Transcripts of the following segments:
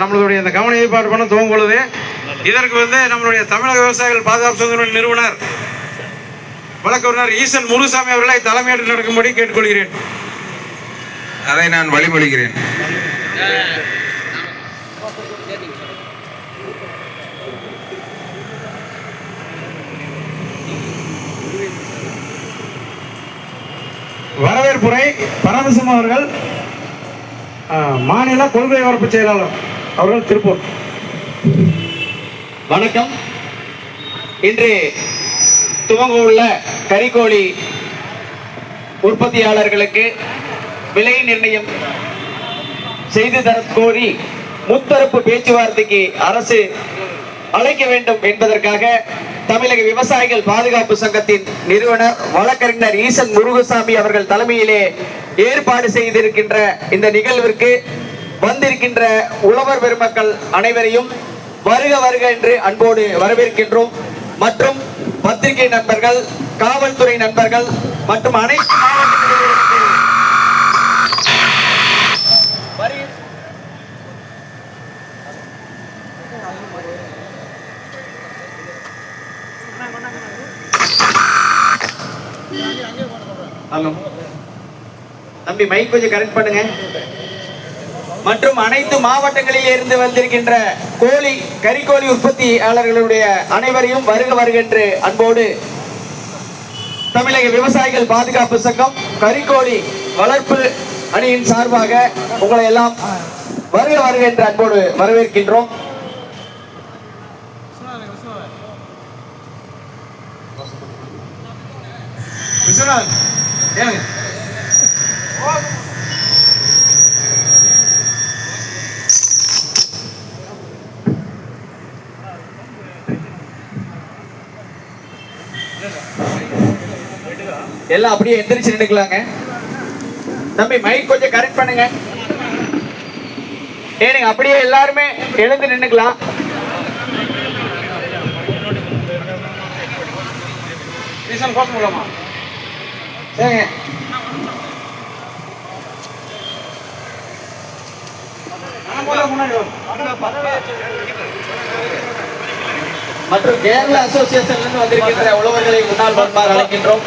நம்மளுடைய இந்த கவன ஏற்பாடு பண்ண துவங்கும் பொழுது இதற்கு வந்து நம்மளுடைய தமிழக விவசாயிகள் பாதுகாப்பு சங்க நிறுவனர் வழக்கறிஞர் ஈசன் முருசாமி அவர்களை தலைமையேற்று நடக்கும்படி கேட்டுக்கொள்கிறேன். அதை நான் வழிமொழிகிறேன் வரவேற்புரை பரமசிவம் அவர்கள் மாநில கொள்கை வரப்பு செயலாளர். அவர்கள் திருப்பூர் வணக்கம். இன்று துவங்க உள்ள கறிக்கோழி உற்பத்தியாளர்களுக்கு விலை நிர்ணயம் செய்து தர கோரி முத்தரப்பு பேச்சுவார்த்தைக்கு அரசு அழைக்க வேண்டும் என்பதற்காக தமிழக விவசாயிகள் பாதுகாப்பு சங்கத்தின் நிறுவனர் வழக்கறிஞர் ஈசன் முருகசாமி அவர்கள் தலைமையிலே ஏற்பாடு செய்திருக்கின்ற இந்த நிகழ்விற்கு வந்திருக்கின்ற உழவர் பெருமக்கள் அனைவரையும் வருக வருக என்று அன்போடு வரவேற்கின்றோம். மற்றும் பத்திரிகை நண்பர்கள் காவல்துறை நண்பர்கள் மற்றும் அனைத்து ஹலோ. தம்பி மைக் கொஞ்சம் கரெக்ட் பண்ணுங்க. மற்றும் அனைத்து மாவட்டங்களில் இருந்து வந்திருக்கின்ற கோழி கறிக்கோழி உற்பத்தியாளர்களுடைய அனைவரையும் வருக வருக என்று அன்போடு தமிழக விவசாயிகள் பாதுகாப்பு சங்கம் கறிக்கோழி வளர்ப்பு அணியின் சார்பாக உங்களை எல்லாம் வருக வருக என்று அன்போடு வரவேற்கின்றோம். விஸ்வநாத் ஏங்க? எல்லாம் அப்படியே எந்திரிச்சு நின்றுக்கலாங்க தம்பி மைக் கொஞ்சம் கரெக்ட் பண்ணுங்க. ஏனுங்க அப்படியே எல்லாருமே எழுந்து நின்னுக்கலாம். ஈசன் கோஷம் மூலமா. சரிங்க. மற்றும் கேரள அசோசியேஷன்ல இருந்து வந்திருக்கின்ற உழவர்களை முன்னாள் வருமாறு அழைக்கின்றோம்.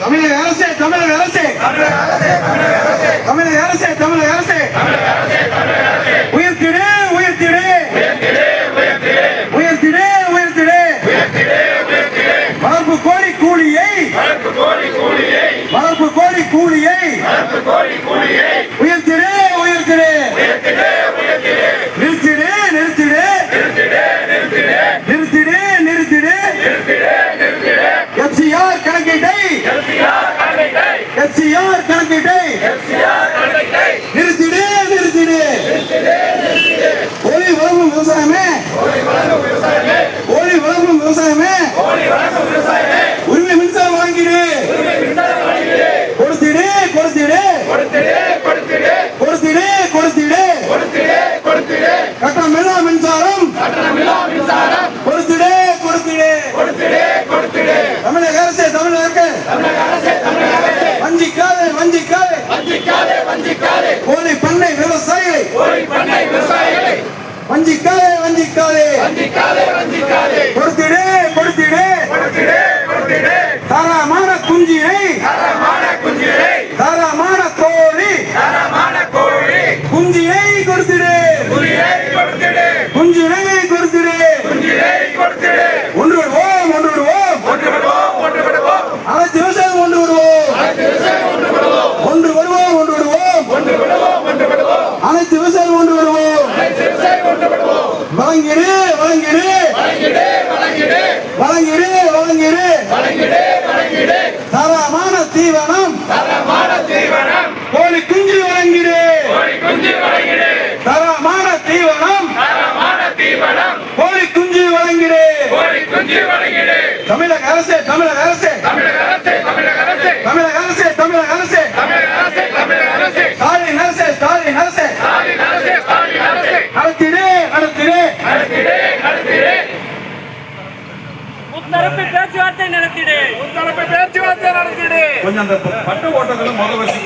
தமிழக அரசே தமிழக அரசே. தமிழக அரசே தமிழக அரசே. தமிழக அரசே உயிர்த்திடு. வஞ்சிக்காதே வஞ்சிக்காதே கொடுத்திடு கொடுத்திடு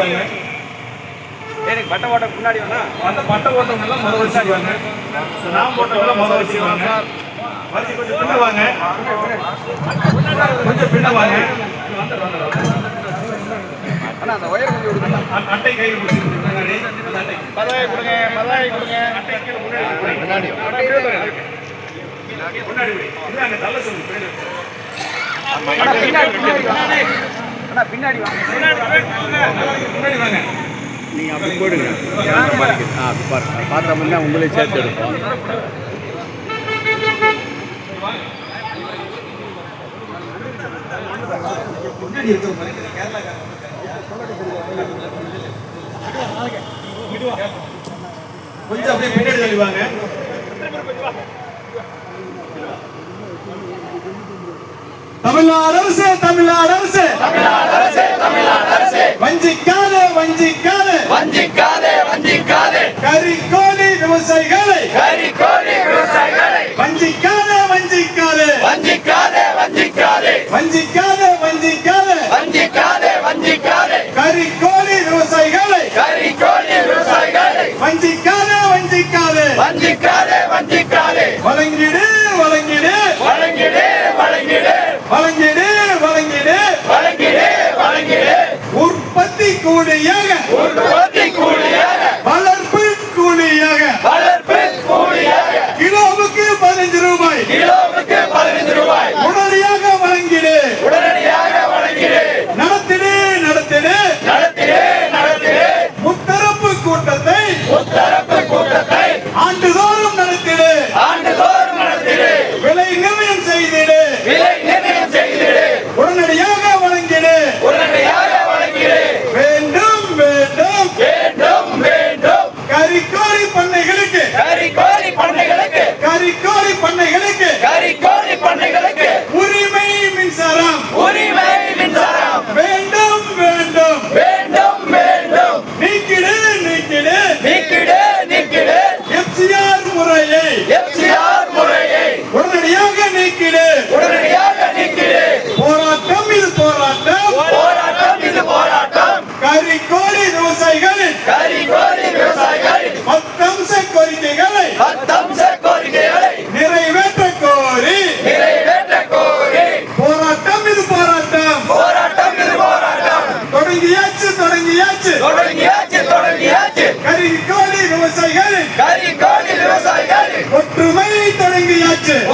வாங்க எனக்கு பட்ட ஓட்டம் முன்னாடி வேணா அந்த பட்ட ஓட்டம் எல்லாம் முதல் வச்சு வாங்க நாம் ஓட்டம் எல்லாம் வச்சு வாங்க கொஞ்சம் பின்ன கொஞ்சம் பின்ன அண்ணா அந்த ஒயர் கொஞ்சம் அட்டை கை கொடுங்க பதவாய் கொடுங்க. பதவாய் கொடுங்க. முன்னாடி முன்னாடி தள்ள சொல்லு பின்னாடி பின்னாடி நீங்கள் அப்படி போயிடுங்க ஆ பாருங்க. பார்த்தோம்னா உங்களே சேர்த்து எடுப்போம். கொஞ்சம் தமிழ்நாடு அரசு தமிழ்நாடு அரசு. தமிழ்நாடு அரசு தமிழ்நாடு அரசு. வஞ்சிக்காதே வஞ்சிக்காதே. வஞ்சிக்காதே வஞ்சிக்காதே. கரிகோலி விவசாயிகளை. கரிகோ Além disso, Very good. தொடங்கியாச்சு. தொடங்கியாச்சு தொடங்கியாச்சு. கரி கோடி விவசாயிகள். கரி கோடி விவசாயிகள். ஒற்றுமை தொடங்கியாச்சு.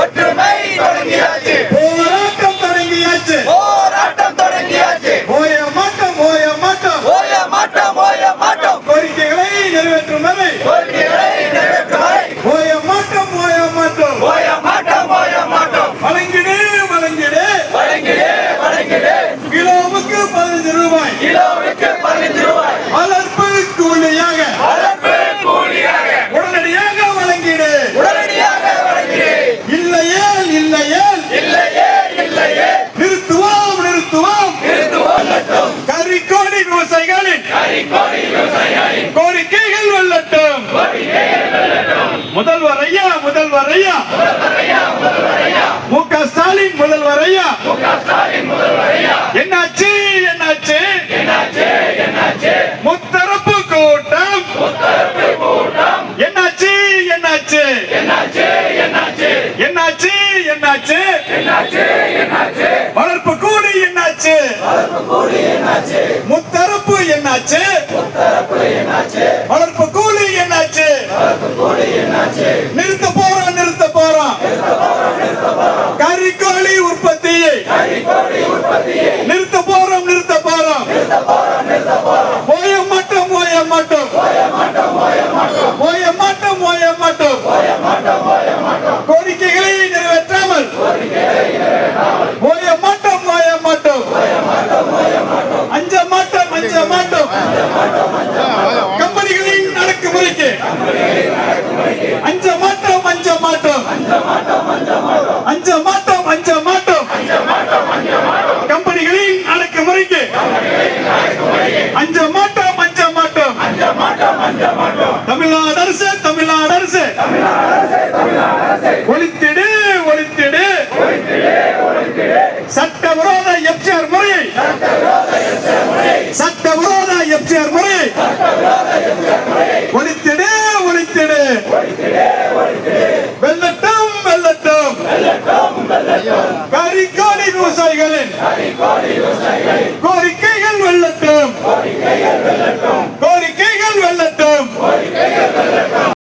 முதல்வர் ஐயா மு க ஸ்டாலின் முதல்வர் ஐயா என்னாச்சு என்னாச்சு? முத்தரப்பு கூட்டம். என்னாச்சு என்னாச்சு? என்னாச்சு என்னாச்சு? என்னாச்சு வளர்ப்பு கூடி என்னாச்சு? முத்தரப்பு என்னாச்சு? கம்பெனிகளின் அடக்கு முறைக்கு அஞ்ச மாட்டோம் அஞ்ச மாட்டோம். தமிழ்நாடு அரசு தமிழ்நாடு அரசு. ஒழித்திடு ஒழித்திடு. சட்டவிரோத எப்சிஆர் முறை. சட்டவிரோத எப்சிஆர் முறை. ஒழித்திடு ஒழித்திடு. வெள்ளட்டம் வெள்ளட்டம் வெரி விவசாயிகளின் கோரிக்கைகள் வெள்ளட்டும் கோரிக்கைகள் வெள்ளட்டும் கோரிக்கைகள் வெள்ளட்டும்